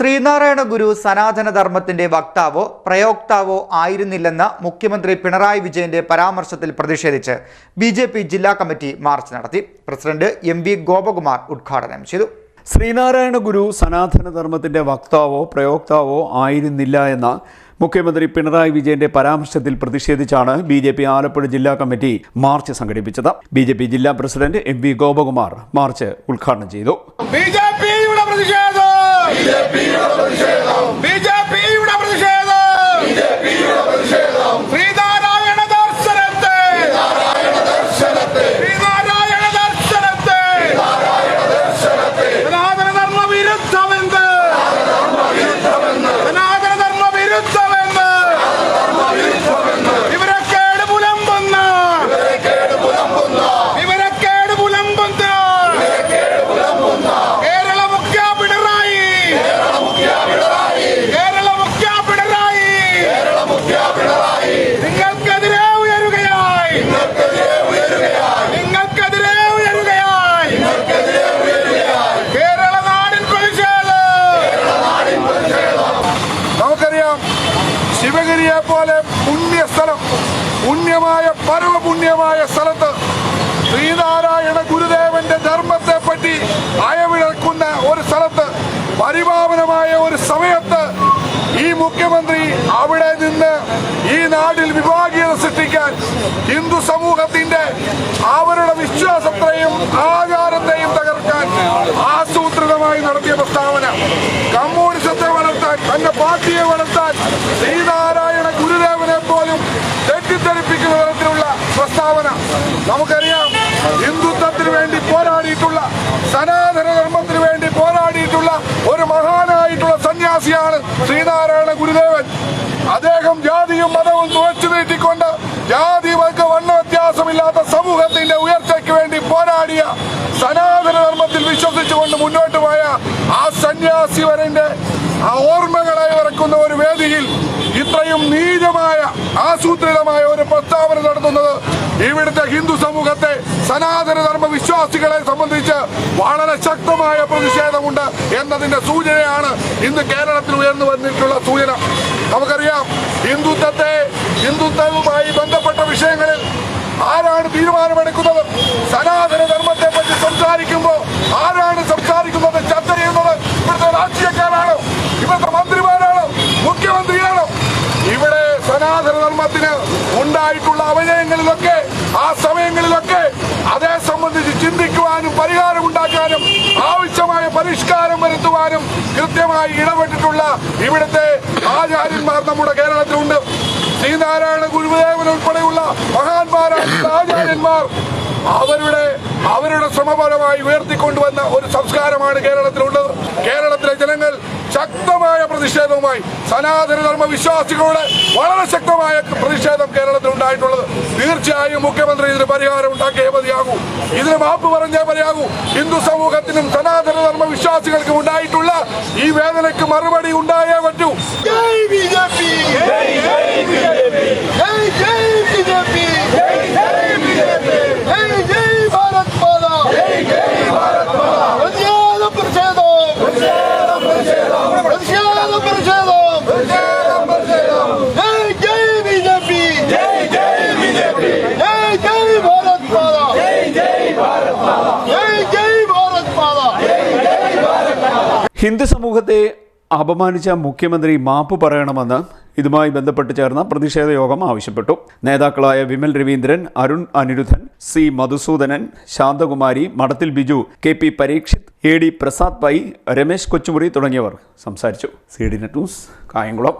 ശ്രീനാരായണ ഗുരു സനാതനധർമ്മത്തിന്റെ വക്താവോ പ്രയോക്താവോ ആയിരുന്നില്ലെന്ന മുഖ്യമന്ത്രി പിണറായി വിജയന്റെ പരാമർശത്തിൽ പ്രതിഷേധിച്ച് ബി ജെ പി ജില്ലാ കമ്മിറ്റി മാർച്ച് നടത്തി. പ്രസിഡന്റ് എം വി ഗോപകുമാർ ഉദ്ഘാടനം ചെയ്തു. ശ്രീനാരായണ ഗുരു സനാതനധർമ്മത്തിന്റെ വക്താവോ പ്രയോക്താവോ ആയിരുന്നില്ല എന്ന മുഖ്യമന്ത്രി പിണറായി വിജയന്റെ പരാമർശത്തിൽ പ്രതിഷേധിച്ചാണ് ബി ജെ പി ആലപ്പുഴ ജില്ലാ കമ്മിറ്റി മാർച്ച് സംഘടിപ്പിച്ചത്. ബി ജെ പി ജില്ലാ president M V Gopakumar march ഉദ്ഘാടനം ചെയ്തു. ബി ജെ പിയുടെ പ്രതിഷേധം ബി പുണ്യമായ പരമപുണ്യമായ സ്ഥലത്ത് ശ്രീനാരായണ ഗുരുദേവന്റെ ധർമ്മത്തെ പറ്റി അയവിഴക്കുന്ന ഒരു സ്ഥലത്ത് പരിപാവനമായ ഒരു സമയത്ത് ഈ മുഖ്യമന്ത്രി അവിടെ നിന്ന് ഈ നാടിൽ വിഭാഗീയത സൃഷ്ടിക്കാൻ ഹിന്ദു സമൂഹത്തിന്റെ അവരുടെ വിശ്വാസത്തെയും ആചാരത്തെയും തകർക്കാൻ ആസൂത്രിതമായി നടത്തിയ പ്രസ്താവന. കമ്മ്യൂണിസത്തെ വളർത്താൻ തന്റെ പാർട്ടിയെ വളർത്താൻ ശ്രീനാരായണ തരത്തിലുള്ള പ്രസ്താവന. നമുക്കറിയാം ഹിന്ദുത്വത്തിന് വേണ്ടി പോരാടിയിട്ടുള്ള സനാതന ധർമ്മത്തിന് വേണ്ടി പോരാടിയിട്ടുള്ള ഒരു മഹാനായിട്ടുള്ള സന്യാസിയാണ് ശ്രീനാരായണ ഗുരുദേവൻ. അദ്ദേഹം ജാതിയും മതവും തുറച്ചു നീട്ടിക്കൊണ്ട് ജാതി വർഗ വണ്ണ വ്യത്യാസമില്ലാത്ത സമൂഹത്തിന്റെ ഉയർച്ചയ്ക്ക് വേണ്ടി പോരാടിയ സനാതന ധർമ്മത്തിൽ വിശ്വസിച്ചുകൊണ്ട് മുന്നോട്ട് പോയ ആ സന്യാസിവരന്റെ ആ ഓർമ്മകളെ ഇറക്കുന്ന ഒരു വേദിയിൽ ഇത്രയും നീചമായ ആസൂത്രിതമായ ഒരു പ്രസ്താവന നടത്തുന്നത് ഇവിടുത്തെ ഹിന്ദു സമൂഹത്തെ സനാതന ധർമ്മ വിശ്വാസികളെ സംബന്ധിച്ച് വളരെ ശക്തമായ പ്രതിഷേധമുണ്ട് എന്നതിന്റെ സൂചനയാണ് ഇന്ന് കേരളത്തിൽ ഉയർന്നു വന്നിട്ടുള്ള സൂചന. നമുക്കറിയാം ഹിന്ദുത്വത്തെ ഹിന്ദുത്വവുമായി ബന്ധപ്പെട്ട വിഷയങ്ങളിൽ ആരാണ് തീരുമാനമെടുക്കുന്നത്? സനാതന ധർമ്മത്തെ പറ്റി സംസാരിക്കുമ്പോൾ സനാതന ധർമ്മത്തിന് ഉണ്ടായിട്ടുള്ള അവജയങ്ങളിലൊക്കെ ആ സമയങ്ങളിലൊക്കെ അതേ സംബന്ധിച്ച് ചിന്തിക്കുവാനും പരിഹാരം ഉണ്ടാക്കാനും ആവശ്യമായ പരിഷ്കാരം വരുത്തുവാനും കൃത്യമായി ഇടപെട്ടിട്ടുള്ള ഇവിടുത്തെ ആചാര്യന്മാർ നമ്മുടെ കേരളത്തിലുണ്ട്. ശ്രീനാരായണ ഗുരുദേവൻ ഉൾപ്പെടെയുള്ള മഹാന്മാരായ ആചാര്യന്മാർ അവരുടെ അവരുടെ ശ്രമപരമായി ഉയർത്തിക്കൊണ്ടുവന്ന ഒരു സംസ്കാരമാണ് കേരളത്തിലുള്ളത്. ശക്തമായ പ്രതിഷേധവുമായി സനാതനധർമ്മ വിശ്വാസികളുടെ വളരെ ശക്തമായ പ്രതിഷേധം കേരളത്തിൽ ഉണ്ടായിട്ടുള്ളത്. തീർച്ചയായും മുഖ്യമന്ത്രി ഇതിന് പരിഹാരം ഉണ്ടാക്കിയേ മതിയാകൂ. ഇതിന് മാപ്പ് പറഞ്ഞേ മതിയാകൂ. ഹിന്ദു സമൂഹത്തിനും സനാതനധർമ്മ വിശ്വാസികൾക്കും ഉണ്ടായിട്ടുള്ള ഈ വേദനയ്ക്ക് മറുപടി ഉണ്ടായേ പറ്റൂ ജയ് ജയ് ബി ജെ പി ജയ് ജയ് ബി ജെ പി ജയ് ജയ് ബി ജെ പി ജയ് ജയ് ഭാരത് മാതാ ജയ് ജയ് ഭാരത് മാതാ പ്രതിഷേധം പ്രതിഷേധം പ്രതിഷേധം പ്രതിഷേധം പ്രതിഷേധം ജയ് ജയ് ബി ജെ പി ജയ് ജയ് ബി ജെ പി ജയ് ജയ് ഭാരത് മാതാ ജയ് ജയ് ഭാരത് മാതാ ജയ് ജയ് ഭാരത് മാതാ ഹിന്ദു സമൂഹത്തെ അപമാനിച്ച മുഖ്യമന്ത്രി മാപ്പ് പറയണമെന്ന് ഇതുമായി ബന്ധപ്പെട്ട് ചേർന്ന പ്രതിഷേധ യോഗം ആവശ്യപ്പെട്ടു. നേതാക്കളായ Vimal Raveendran Arun Anirudhan C Madhusoodanan Santhakumari Madathil Biju K P Parikshith A D Prasad Pai Ramesh Kochumuri തുടങ്ങിയവർ സംസാരിച്ചു. C D net news Kayamkulam.